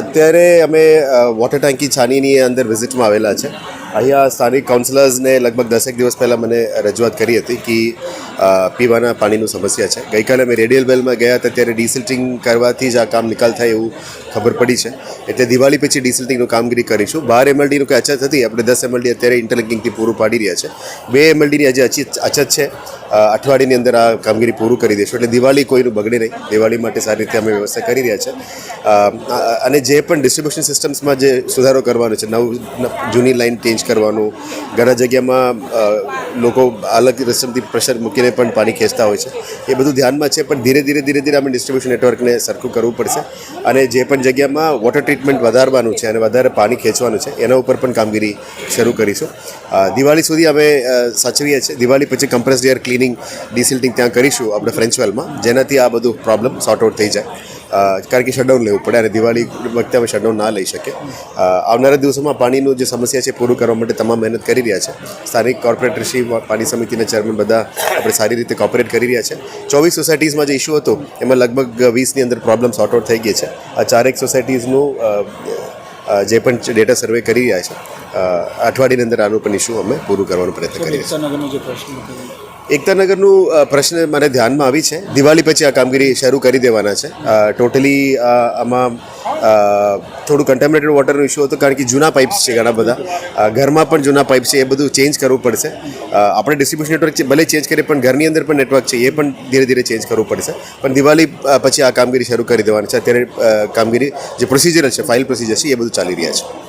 અત્યારે અમે વોટર ટાંકી છાનીની અંદર વિઝિટમાં આવેલા છે. અહીંયા સ્થાનિક કાઉન્સિલર્સને લગભગ દસેક દિવસ પહેલાં મને રજૂઆત કરી હતી કે પીવાના પાણીનું સમસ્યા છે. ગઈકાલે અમે રેડિયલ વેલમાં ગયા હતા, ત્યારે ડિસિલ્ટિંગ કરવાથી જ આ કામ નિકાલ થાય એવું ખબર પડી છે. એટલે દિવાળી પછી ડિસિલ્ટિંગનું કામગીરી કરીશું. બાર એમએલડીનું કંઈ અછત હતી આપણે દસ એમએલડી અત્યારે ઇન્ટરલિંકિંગથી પૂરું પાડી રહ્યા છે. બે એમએલડીની આજે અછત છે. અઠવાડિયાની અંદર આ કામગીરી પૂરું કરી દઈશું એટલે દિવાળી કોઈનું બગડે નહીં. દિવાળી માટે સારી રીતે અમે વ્યવસ્થા કરી રહ્યા છે. અને જે પણ ડિસ્ટ્રિબ્યુશન સિસ્ટમ્સમાં જે સુધારો કરવાનો છે, નવ જૂની લાઈન ચેન્જ કરવાનું, ઘણા જગ્યામાં લોકો અલગ રસમથી પ્રેશર મૂકીને પણ પાણી ખેંચતા હોય છે. એ બધું ધ્યાનમાં છે, પણ ધીરે ધીરે ધીરે ધીરે અમે ડિસ્ટ્રિબ્યુશન નેટવર્કને સરખું કરવું પડશે. અને જે પણ જગ્યામાં વોટર ટ્રીટમેન્ટ વધારવાનું છે અને વધારે પાણી ખેંચવાનું છે, એના ઉપર પણ કામગીરી શરૂ કરીશું. દિવાળી સુધી અમે સાચવીએ છીએ. દિવાળી પછી કમ્પ્રેસ્ડ એર ક્લિનિંગ ડિસિલ્ટિંગ ત્યાં કરીશું આપણે ફ્રેન્ચવેલમાં જેનાથી આ બધું પ્રોબ્લેમ સોર્ટ આઉટ થઈ જાય. કારણ કે શટડાઉન લેવું પડે અને દિવાળી વખતે અમે શટડાઉન ના લઈ શકીએ. આવનારા દિવસોમાં પાણીનું જે સમસ્યા છે પૂરું કરવા માટે તમામ મહેનત કરી રહ્યા છે. સ્થાનિક કોર્પોરેટરશ્રી પાણી સમિતિના ચેરમેન બધા આપણે સારી રીતે કોપરેટ કરી રહ્યા છે. ચોવીસ સોસાયટીઝમાં જે ઇસ્યુ હતો, એમાં લગભગ વીસની અંદર પ્રોબ્લેમ સોર્ટ આઉટ થઈ ગઈ છે. આ ચારેક સોસાયટીઝનું જે પણ ડેટા સર્વે કરી રહ્યા છે. અઠવાડિયાની અંદર આનું પણ ઇસ્યુ અમે પૂરું કરવાનો પ્રયત્ન કરીએ છીએ. એકતાનગરનો પ્રશ્ન મને ધ્યાનમાં આવી છે. દિવાળી પછી આ કામગીરી શરૂ કરી દેવાના છે. ટોટલી આમાં થોડું કન્ટેમિનેટેડ વોટરનો ઇસ્યુ હતો કારણ કે જૂના પાઇપ્સ છે ઘણા બધા. ઘરમાં પણ જૂના પાઇપ છે, એ બધું ચેન્જ કરવું પડશે. આપણે ડિસ્ટ્રીબ્યુશન નેટવર્ક ભલે ચેન્જ કરીએ, પણ ઘરની અંદર પણ નેટવર્ક છે, એ પણ ધીરે ધીરે ચેન્જ કરવું પડશે. પણ દિવાળી પછી આ કામગીરી શરૂ કરી દેવાની છે. અત્યારે કામગીરી જે પ્રોસિજર છે ફાઇલ પ્રોસિજર છે, એ બધું ચાલી રહ્યા છે.